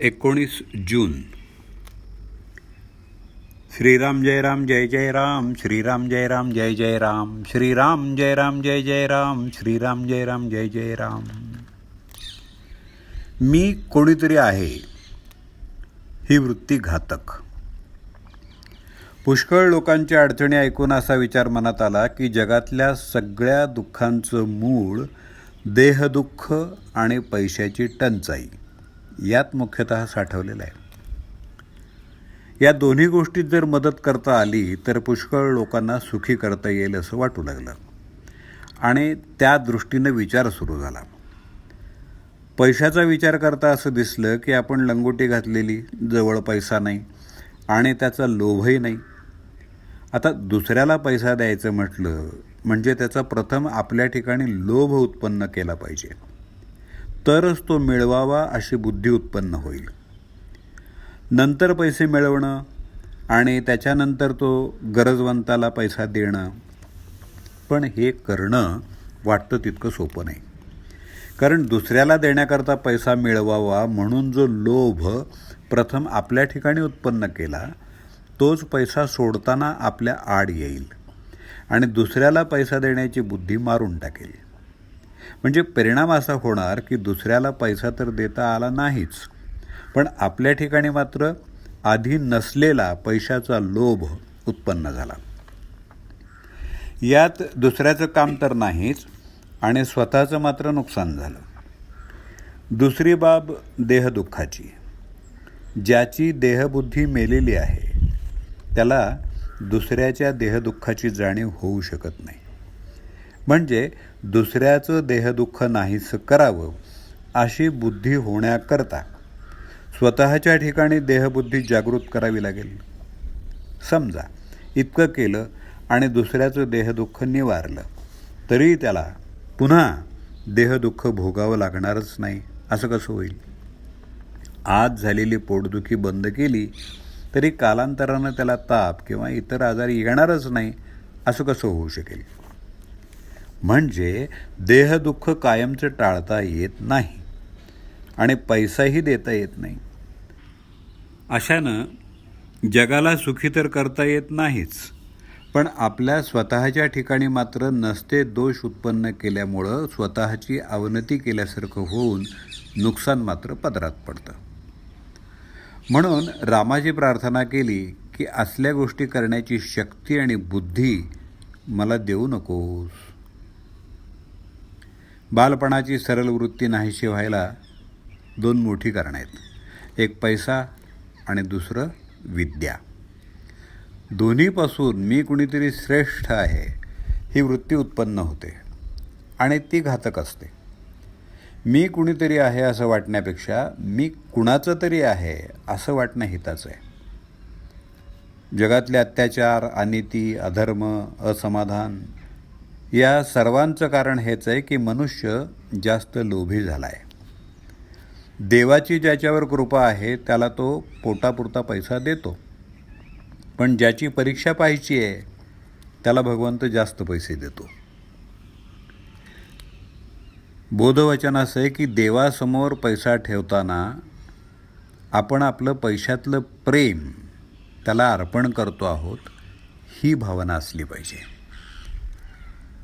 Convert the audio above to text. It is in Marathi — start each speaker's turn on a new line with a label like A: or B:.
A: एकोणीस जून. श्रीराम जय राम जय जय राम श्रीराम जय राम जय जय राम श्रीराम जय राम जय जय राम श्रीराम जय राम जय जय राम. मी कोणीतरी आहे ही वृत्ती घातक. पुष्कळ लोकांच्या अडचणी ऐकून असा विचार मनात आला की जगातल्या सगळ्या दुःखांचं मूळ देहदुःख आणि पैशाची टंचाई. यात मुख्यतः साठवलेलं आहे. या दोन्ही गोष्टीत जर मदत करता आली तर पुष्कळ लोकांना सुखी करता येईल असं वाटू लागलं. आणि त्या दृष्टीनं विचार सुरू झाला. पैशाचा विचार करता असं दिसलं की आपण लंगोटी घातलेली जवळ पैसा नाही आणि त्याचा लोभही नाही. आता दुसऱ्याला पैसा द्यायचं म्हटलं म्हणजे त्याचा प्रथम आपल्या ठिकाणी लोभ उत्पन्न केला पाहिजे. तरच तो मिळवावा अशी बुद्धी उत्पन्न होईल. नंतर पैसे मिळवणं आणि त्याच्यानंतर तो गरजवंताला पैसा देणं पण हे करणं वाटतं तितकं सोपं नाही. कारण दुसऱ्याला देण्याकरता पैसा मिळवावा म्हणून जो लोभ प्रथम आपल्या ठिकाणी उत्पन्न केला तोच पैसा सोडताना आपल्या आड येईल आणि दुसऱ्याला पैसा देण्याची बुद्धी मारून टाकेल. म्हणजे परिणाम असा होणार की दुसऱ्याला पैसा तर देता आला नाहीच. पण आपल्या ठिकाणी मात्र आधी नसलेला पैशाचा लोभ उत्पन्न झाला. यात दुसऱ्याचं काम तर नाहीच आणि स्वतःचं मात्र नुकसान झालं. दुसरी बाब देहदुःखाची. ज्याची देहबुद्धी मेलेली आहे त्याला दुसऱ्याच्या देहदुःखाची जाणीव होऊ शकत नाही. म्हणजे दुसऱ्याचं देहदुःख नाहीसं करावं अशी बुद्धी होण्याकरता स्वतःच्या ठिकाणी देहबुद्धी जागृत करावी लागेल. समजा इतकं केलं आणि दुसऱ्याचं देहदुःख निवारलं तरी त्याला पुन्हा देहदुःख भोगावं लागणारच नाही असं कसं होईल? आज झालेली पोटदुखी बंद केली तरी कालांतरानं त्याला ताप किंवा इतर आजार येणारच नाही असं कसं होऊ शकेल? म्हणजे देहदुःख कायमचं टाळता येत नाही आणि पैसाही देता येत नाही. अशानं जगाला सुखी तर करता येत नाहीच पण आपल्या स्वतःच्या ठिकाणी मात्र नसते दोष उत्पन्न केल्यामुळं स्वतःची अवनती केल्यासारखं होऊन नुकसान मात्र पदरात पडतं. म्हणून रामाची प्रार्थना केली की असल्या गोष्टी करण्याची शक्ती आणि बुद्धी मला देऊ नकोस. बालपणाची सरळ वृत्ती नाहीशी व्हायला दोन मोठी कारणं आहेत. एक पैसा आणि दुसरं विद्या. दोन्हीपासून मी कुणीतरी श्रेष्ठ आहे ही वृत्ती उत्पन्न होते आणि ती घातक असते. मी कुणीतरी आहे असं वाटण्यापेक्षा मी कुणाचं तरी आहे असं वाटणं हिताचं आहे. जगातले अत्याचार अनिती अधर्म असमाधान या सर्वांचं कारण हेच आहे की मनुष्य जास्त लोभी झाला आहे देवाची ज्याच्यावर कृपा आहे त्याला तो पोटापुरता पैसा देतो. पण ज्याची परीक्षा पाहायची आहे त्याला भगवंत जास्त पैसे देतो. बोधवचन असं आहे की देवासमोर पैसा ठेवताना आपण आपलं पैशातलं प्रेम त्याला अर्पण करतो आहोत ही भावना असली पाहिजे.